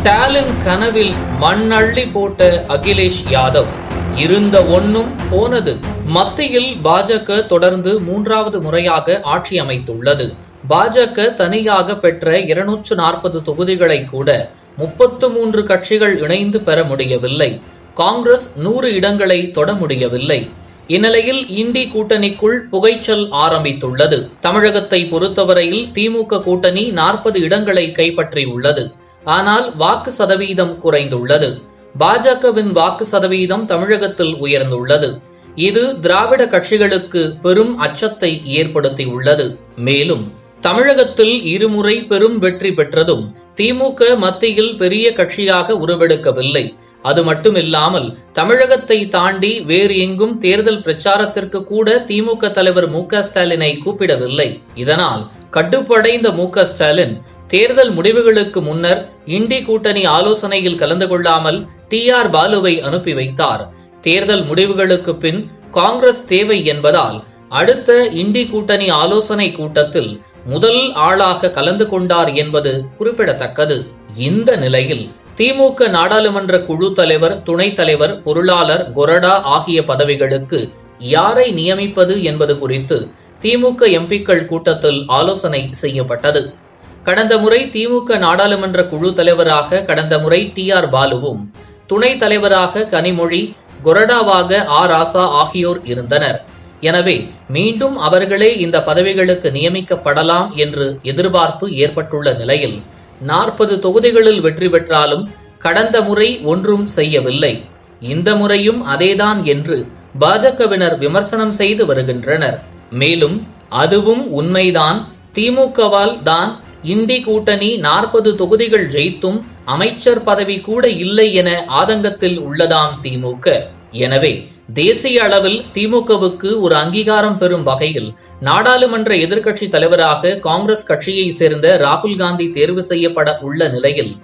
ஸ்டாலின் கனவில் மண்ணள்ளி போட்ட அகிலேஷ் யாதவ். இருந்த ஒன்னும் போனது. மத்தியில் பாஜக தொடர்ந்து மூன்றாவது முறையாக ஆட்சி அமைத்துள்ளது. பாஜக தனியாக பெற்ற இருநூற்று நாற்பது தொகுதிகளை கூட முப்பத்து மூன்று கட்சிகள் இணைந்து பெற முடியவில்லை. காங்கிரஸ் நூறு இடங்களை தொட முடியவில்லை. இந்நிலையில் இந்தி கூட்டணிக்குள் புகைச்சல் ஆரம்பித்துள்ளது. தமிழகத்தை பொறுத்தவரையில் திமுக கூட்டணி நாற்பது இடங்களை கைப்பற்றியுள்ளது. ஆனால் வாக்கு சதவீதம் குறைந்துள்ளது. பாஜகவின் வாக்கு சதவீதம் தமிழகத்தில் உயர்ந்துள்ளது. இது திராவிட கட்சிகளுக்கு பெரும் அச்சத்தை ஏற்படுத்தியுள்ளது. மேலும் தமிழகத்தில் இருமுறை பெரும் வெற்றி பெற்றதும் திமுக மத்தியில் பெரிய கட்சியாக உருவெடுக்கவில்லை. அது மட்டுமில்லாமல் தமிழகத்தை தாண்டி வேறு எங்கும் தேர்தல் பிரச்சாரத்திற்கு கூட திமுக தலைவர் மு க ஸ்டாலினை கூப்பிடவில்லை. இதனால் கட்டுப்படைந்த மு க ஸ்டாலின் தேர்தல் முடிவுகளுக்கு முன்னர் இண்டி கூட்டணி ஆலோசனையில் கலந்து கொள்ளாமல் டி ஆர் பாலுவை அனுப்பி வைத்தார். தேர்தல் முடிவுகளுக்கு பின் காங்கிரஸ் தேவை என்பதால் அடுத்த இண்டி கூட்டணி ஆலோசனை கூட்டத்தில் முதல் ஆளாக கலந்து கொண்டார் என்பது குறிப்பிடத்தக்கது. இந்த நிலையில் திமுக நாடாளுமன்ற குழு தலைவர் துணைத் தலைவர் பொருளாளர் கொரடா ஆகிய பதவிகளுக்கு யாரை நியமிப்பது என்பது குறித்து திமுக எம்பிக்கள் கூட்டத்தில் ஆலோசனை செய்யப்பட்டது. கடந்த முறை திமுக நாடாளுமன்ற குழு தலைவராக கடந்த முறை டி ஆர் பாலுவும் துணைத் தலைவராக கனிமொழி கொரடாவாக ஆ ராசா ஆகியோர் இருந்தனர். எனவே மீண்டும் அவர்களே இந்த பதவிகளுக்கு நியமிக்கப்படலாம் என்று எதிர்பார்ப்பு ஏற்பட்டுள்ள நிலையில் நாற்பது தொகுதிகளில் வெற்றி பெற்றாலும் கடந்த முறை ஒன்றும் செய்யவில்லை. இந்த முறையும் அதேதான் என்று பாஜகவினர் விமர்சனம் செய்து வருகின்றனர். மேலும் அதுவும் உண்மைதான். திமுகவால் தான் இந்தி கூட்டணி நாற்பது தொகுதிகள் ஜெயித்தும் அமைச்சர் பதவி கூட இல்லை என ஆதங்கத்தில் உள்ளதாம் திமுக. எனவே தேசிய அளவில் திமுகவுக்கு ஒரு அங்கீகாரம் பெறும் வகையில் நாடாளுமன்ற எதிர்க்கட்சி தலைவராக காங்கிரஸ் கட்சியை சேர்ந்த ராகுல் காந்தி தேர்வு செய்யப்பட உள்ள நிலையில்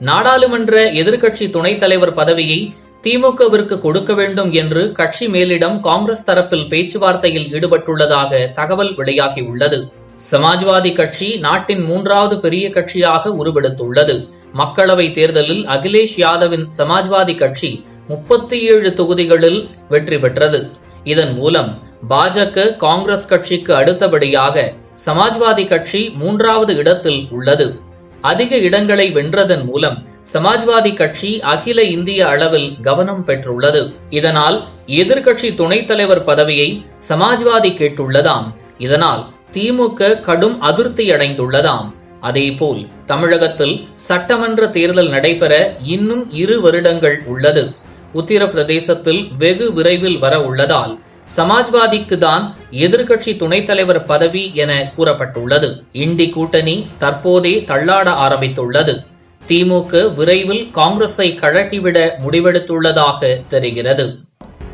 நாடாளுமன்ற எதிர்க்கட்சி துணைத் தலைவர் பதவியை திமுகவிற்கு கொடுக்க வேண்டும் என்று கட்சி மேலிடம் காங்கிரஸ் தரப்பில் பேச்சுவார்த்தையில் ஈடுபட்டுள்ளதாக தகவல் வெளியாகியுள்ளது சமாஜ்வாதி கட்சி நாட்டின் மூன்றாவது பெரிய கட்சியாக உருவெடுத்துள்ளது. மக்களவை தேர்தலில் அகிலேஷ் யாதவின் சமாஜ்வாதி கட்சி முப்பத்தி ஏழு தொகுதிகளில் வெற்றி பெற்றது. இதன் மூலம் பாஜக காங்கிரஸ் கட்சிக்கு அடுத்தபடியாக சமாஜ்வாதி கட்சி மூன்றாவது இடத்தில் உள்ளது. அதிக இடங்களை வென்றதன் மூலம் சமாஜ்வாதி கட்சி அகில இந்திய அளவில் கவனம் பெற்றுள்ளது. இதனால் எதிர்கட்சி துணைத் தலைவர் பதவியை சமாஜ்வாதி கேட்டுள்ளதாம். இதனால் திமுக கடும் அதிருப்தி அடைந்துள்ளதாம். அதேபோல் தமிழகத்தில் சட்டமன்ற தேர்தல் நடைபெற இன்னும் இரு வருடங்கள் உள்ளது. உத்தரப்பிரதேசத்தில் வெகு விரைவில் வர உள்ளதால் சமாஜ்வாதிக்கு தான் எதிர்க்கட்சி துணைத் தலைவர் பதவி என கூறப்பட்டுள்ளது. இண்டி கூட்டணி தற்போதே தள்ளாட ஆரம்பித்துள்ளது. திமுக விரைவில் காங்கிரஸை கழட்டிவிட முடிவெடுத்துள்ளதாக தெரிகிறது.